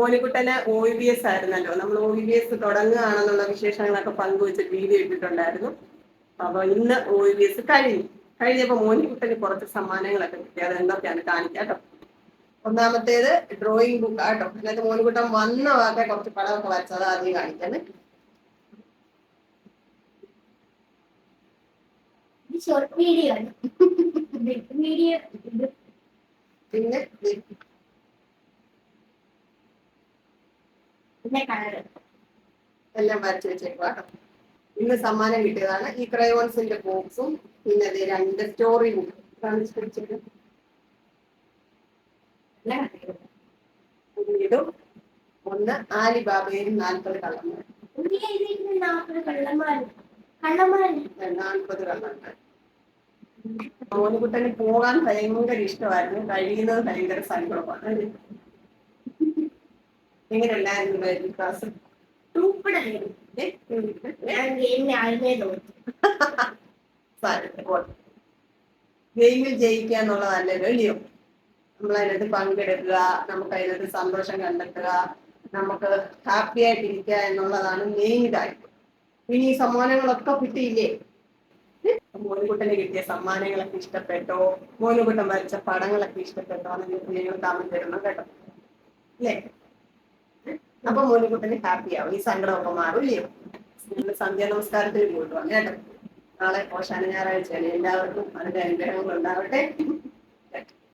മോനിക്കുട്ടന് O B S ആയിരുന്നല്ലോ. നമ്മൾ O B S തുടങ്ങുകയാണെന്നുള്ള വിശേഷങ്ങളൊക്കെ പങ്കുവെച്ച് വീഡിയോ ഇട്ടിട്ടുണ്ടായിരുന്നു. അപ്പൊ ഇന്ന് ഒ ബി എസ് കഴിഞ്ഞു. കഴിഞ്ഞപ്പോ മോനിക്കുട്ടന് കുറച്ച് സമ്മാനങ്ങളൊക്കെ കിട്ടി. അത് എന്തൊക്കെയാണ് കാണിക്കാം കേട്ടോ. ഒന്നാമത്തേത് ഡ്രോയിങ് ബുക്ക് ആട്ടോ അതിനകത്ത് മോനിക്കുട്ടൻ വന്ന വാക്കെ കുറച്ച് പടമൊക്കെ വരച്ചത് ആദ്യം കാണിക്കാന് ഷോർട്ട് വീഡിയോ പിന്നെ എല്ലാം വരച്ചു വെച്ചേക്കുക ഇന്ന് സമ്മാനം കിട്ടിയതാണ്. ഈ ക്രയോൺസിന്റെ ബോക്സും പിന്നെ ദേ രണ്ട് സ്റ്റോറി ബുക്ക് ഒന്ന് ആലിബാബയും നാൽപ്പത് കള്ളന്മാർ. നാൽപ്പത് കള്ളന്മാര് നാൽപ്പത് കള്ളന്മാർ. മോനുകുട്ടന് പോകാൻ ഭയങ്കര ഇഷ്ടമായിരുന്നു. കഴിയുന്നത് ഭയങ്കര സങ്കടമാണ്. ക്ലാസ് ഗെയിമിൽ ജയിക്കുക എന്നുള്ളതല്ലല്ലോ അല്ലയോ നമ്മൾ അതിനകത്ത് പങ്കെടുക്കുക നമുക്ക് അതിനകത്ത് സന്തോഷം കണ്ടെത്തുക നമുക്ക് ഹാപ്പി ആയിട്ടിരിക്കുക എന്നുള്ളതാണ് മെയിൻ കാര്യം ഇനി ഈ സമ്മാനങ്ങളൊക്കെ കിട്ടിയില്ലേ? മോനുകുട്ടന് കിട്ടിയ സമ്മാനങ്ങളൊക്കെ ഇഷ്ടപ്പെട്ടോ? മോനുകുട്ടൻ വരച്ച പടങ്ങളൊക്കെ ഇഷ്ടപ്പെട്ടോ? എന്ന് നിങ്ങൾ തരണം കേട്ടോ. അല്ലേ? അപ്പൊ മോനുകുട്ടന് ഹാപ്പി ആവും. ഈ സങ്കടമൊക്കെ മാറും ഇല്ലയോ നിങ്ങൾ സന്ധ്യ നമസ്കാരത്തിന് പോയിട്ട് വന്നു കേട്ടോ. നാളെ ഓശാന ഞായറാഴ്ചയാണ് എല്ലാവർക്കും അതിന്റെ അനുഗ്രഹങ്ങൾ ഉണ്ടാവട്ടെ